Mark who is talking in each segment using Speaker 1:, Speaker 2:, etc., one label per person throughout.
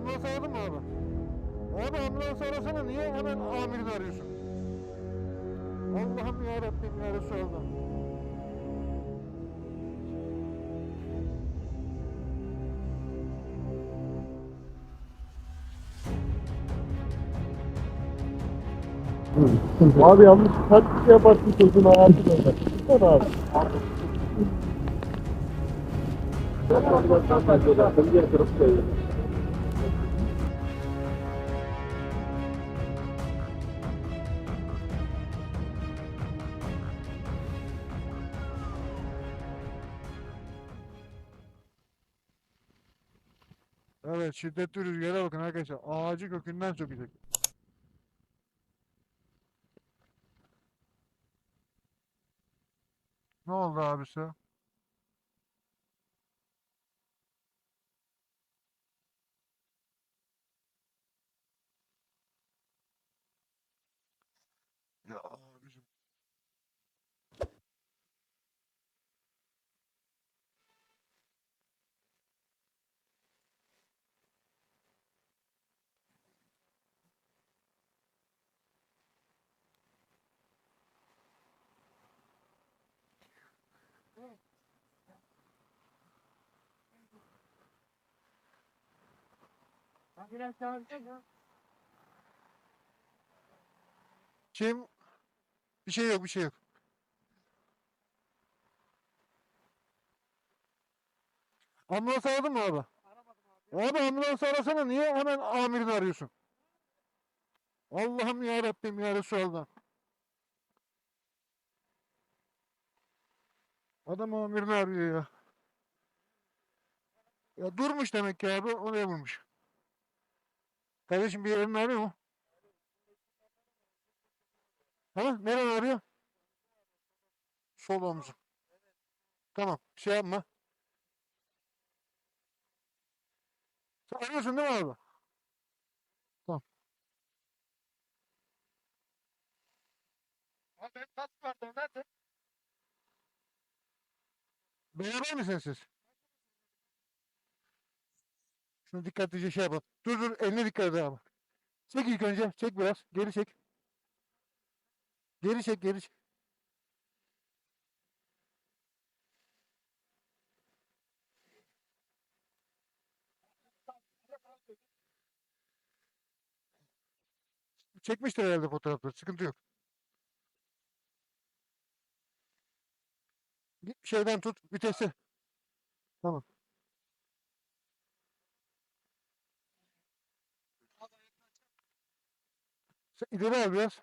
Speaker 1: Ambulans aradın mı abi? Abi ambulans arasana niye hemen amirini arıyorsun? Allah'ım ya Rabbim ya Resulallah.
Speaker 2: Abi yanlış kaç kişi yaparsın çocuğun hayatı böyle. Lütfen abi.
Speaker 1: Evet şiddetli rüzgara bakın arkadaşlar. Ağacı kökünden sökecek. Ne oldu abisi? Kim? Bir şey yok, bir şey yok. Ambulans aradın mı abi? Abi ambulans arasana niye hemen amirini arıyorsun? Allah'ım ya Rabbim ya. Adam amirini arıyor ya. Ya durmuş demek ki abi oraya vurmuş. Kardeşim bir yerin ağrıyor mu? Ha? Neren ağrıyor? Sol omzu. Tamam. Şey yapma. Sen arıyorsun değil mi abi? Tamam. Abi benim kask vardı nerede? Beraber misiniz siz? Şunu dikkatlice şey yapalım. Dur dur eline dikkat et abi. Çek ilk önce. Çek biraz. Geri çek. Geri çek geri çek. Çekmiştir herhalde fotoğrafları. Sıkıntı yok. Şeyden tut vitesi. Tamam. Sen al biraz.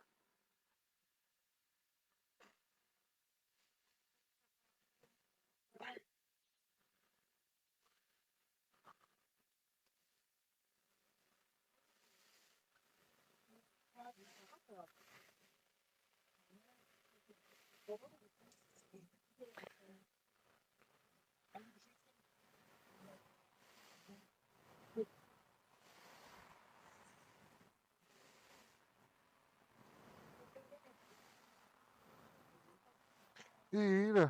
Speaker 1: Değil.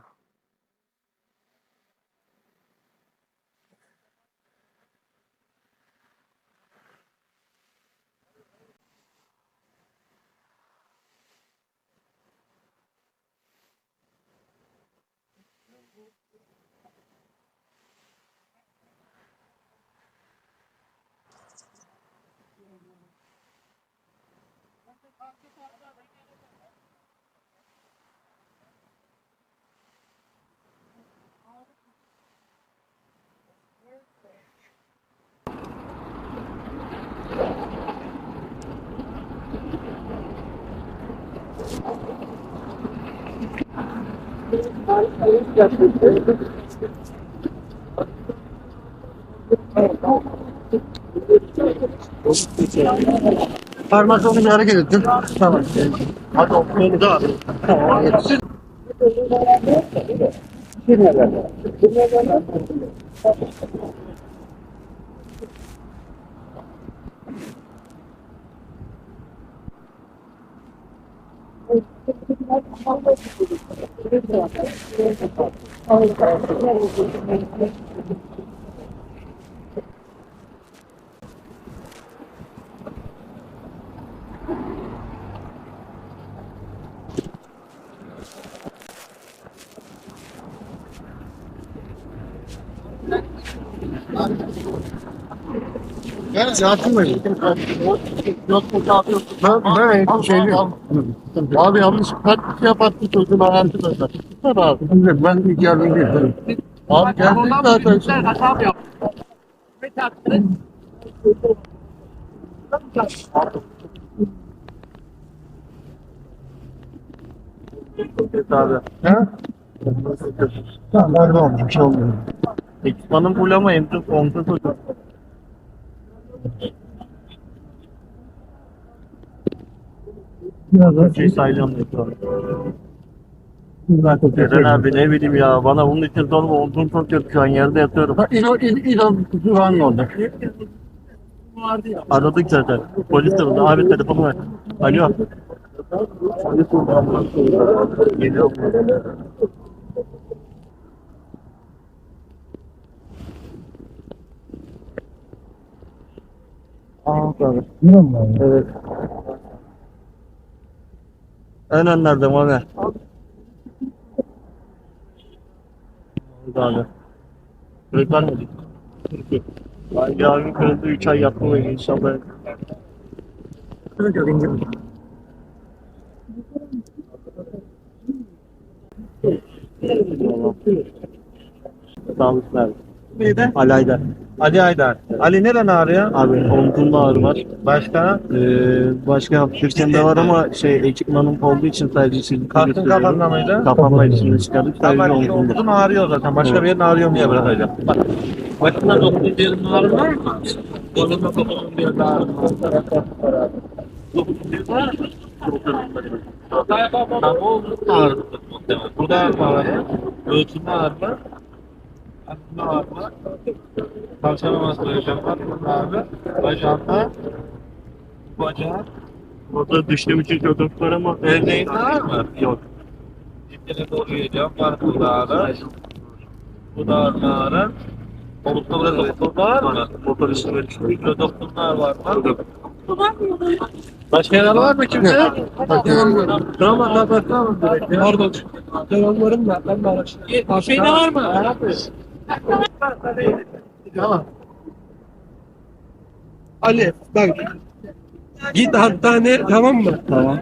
Speaker 1: Thank you.
Speaker 2: Parmak olunca hareket ettim. Tamam. Hadi okuyalım
Speaker 3: da.
Speaker 2: Tamam. 就是他承包过去，就是这个，这个系统，还有一个，还有一个就是那个。Ben zaten mıyım?
Speaker 3: Ben,
Speaker 4: ben
Speaker 3: şey diyorum.
Speaker 2: Abi yanlış kaç kişi battı çocuğun hayatı. Tutar abi.
Speaker 4: Ben ilk yardım
Speaker 2: değilim. Abi geldik zaten.
Speaker 5: hata yaptı. Ve taktı.
Speaker 3: abi.
Speaker 6: Ha?
Speaker 3: Tamam
Speaker 4: nerede olmuş bir şey olmuyor.
Speaker 3: Ekipmanın emri kontrol hocam.
Speaker 4: Şey
Speaker 3: sayacağım
Speaker 4: zaten Eren
Speaker 3: abi ne bileyim ya bana bunun için sorma omzum çok kötü şu an yerde yatıyorum.
Speaker 4: İran kutusu var mı orada?
Speaker 3: Aradık zaten. Polis aradı. Abi telefonu ver. Alo. Polis aradı. Geliyorum. Evet. En önlerde abi. Oldu abi. Kırık vermedik. Ben abim kırıldı 3 ay yattım öyle inşallah. Sağ olasın abi.
Speaker 6: Neydi?
Speaker 3: Ali Aydar.
Speaker 6: Ali Aydar.
Speaker 3: Ali
Speaker 6: neren ağrıyor?
Speaker 3: Abi omzumda ağrı var.
Speaker 6: Başka?
Speaker 3: Ee, başka hafiften var ama şey ekipmanım olduğu için sadece şimdi Kalktın kafanda
Speaker 6: mıydı?
Speaker 3: Kafamdaydı şimdi çıkardık sadece Tamam, omzumda. omzun
Speaker 6: ağrıyor zaten. Başka Evet. bir yerin ağrıyor mu diye
Speaker 3: bırakacağım.
Speaker 6: Bak. Başına doktor yerin ağrı var mı? Koluna kafanın bir yerinde ağrı var. Tamam oldu. Ağrı. Burada ağrı var. Göğsünde ağrı var. Aklında ağrı var. Tavşanı bastıracağım var. Ağrı. Bacağında. Bacağı.
Speaker 3: Orada düştüğüm için çok var ama Evdeğinde ağrı
Speaker 6: mı? yok. Dipine doğru yiyeceğim. Var burada ağrı. Bu da ağrı ağrı. Omuzda burada doktor var mı?
Speaker 3: Motor üstüne. Burada
Speaker 6: doktorlar var mı? Başka yer var mı kimse? Tamam tamam tamam.
Speaker 5: Pardon. Devamlarım da ben de araştırdım. Şeyde var mı?
Speaker 6: Tamam.
Speaker 5: Ali bak. Git hastane tamam mı?
Speaker 3: Tamam.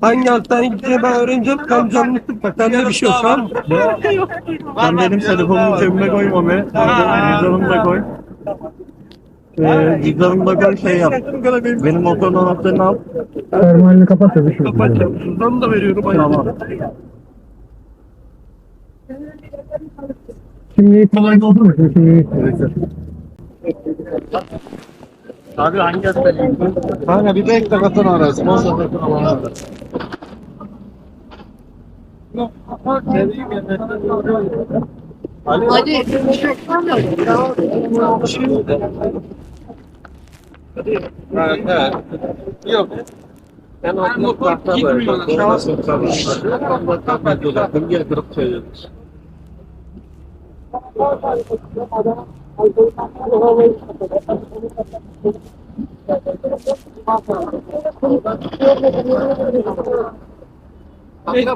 Speaker 5: Hangi hastaneye gittiğini ben öğreneceğim. Tam tıp bak. Sende bir şey yok tamam mı?
Speaker 6: Sen benim telefonumu cebime koyma
Speaker 3: be. Cüzdanımı da koy. Ee, cüzdanımı da koy şey yap. Benim motorun anahtarını al.
Speaker 4: Termalini kapat da bir şey Kapat.
Speaker 3: Şuradan da veriyorum. Tamam.
Speaker 4: Kimliği kolay doldur mu? Kimliği.
Speaker 3: Abi hangi hastaneye Kanka
Speaker 2: bir bekle katın
Speaker 3: arası. Masa katın arası.
Speaker 6: Evet, evet. Yok. Ben o motor
Speaker 5: gitmiyor. Şahıs
Speaker 3: Gel kırıp
Speaker 6: söylüyoruz.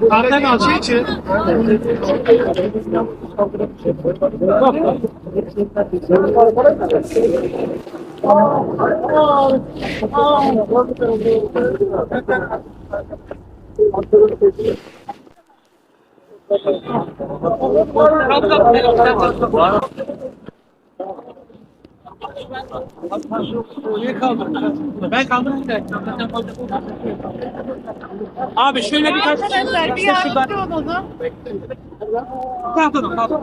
Speaker 5: Zaten açı için. Ben kaldım bir Abi şöyle birkaç Arkadaşlar bir yardımcı olalım. Pardon, pardon.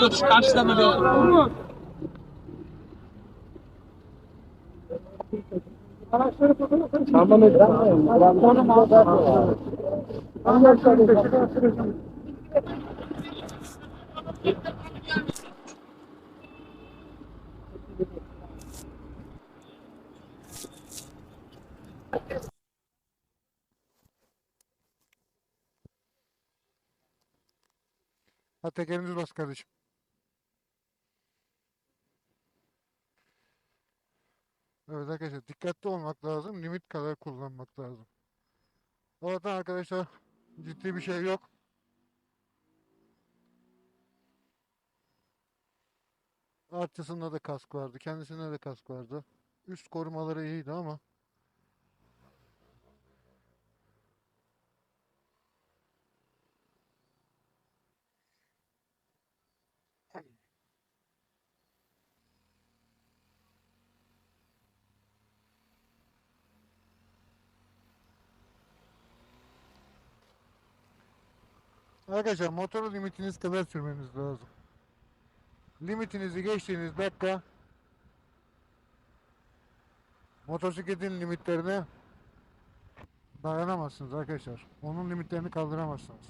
Speaker 5: Dur, karşılama bir
Speaker 1: Ha tekeriniz bas kardeşim. Evet arkadaşlar dikkatli olmak lazım. Limit kadar kullanmak lazım. Oradan arkadaşlar ciddi bir şey yok. Artçısında da kask vardı. Kendisinde de kask vardı. Üst korumaları iyiydi ama Arkadaşlar motoru limitiniz kadar sürmeniz lazım. Limitinizi geçtiğiniz dakika motosikletin limitlerine dayanamazsınız arkadaşlar. Onun limitlerini kaldıramazsınız.